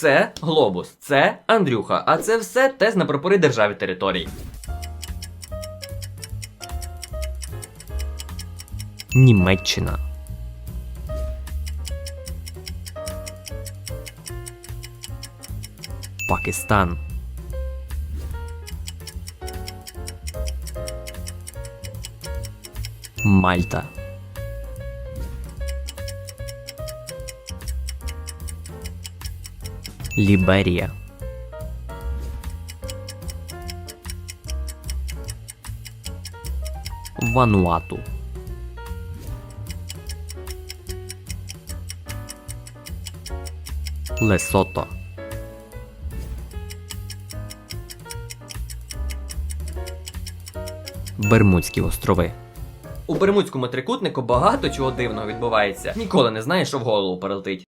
Це глобус, це Андрюха, а це все тест на прапори держави територій. Німеччина. Пакистан. Мальта. Ліберія. Вануату. Лесото. Бермудські острови. У Бермудському трикутнику багато чого дивного відбувається. Ніколи не знаєш, що в голову прилетить.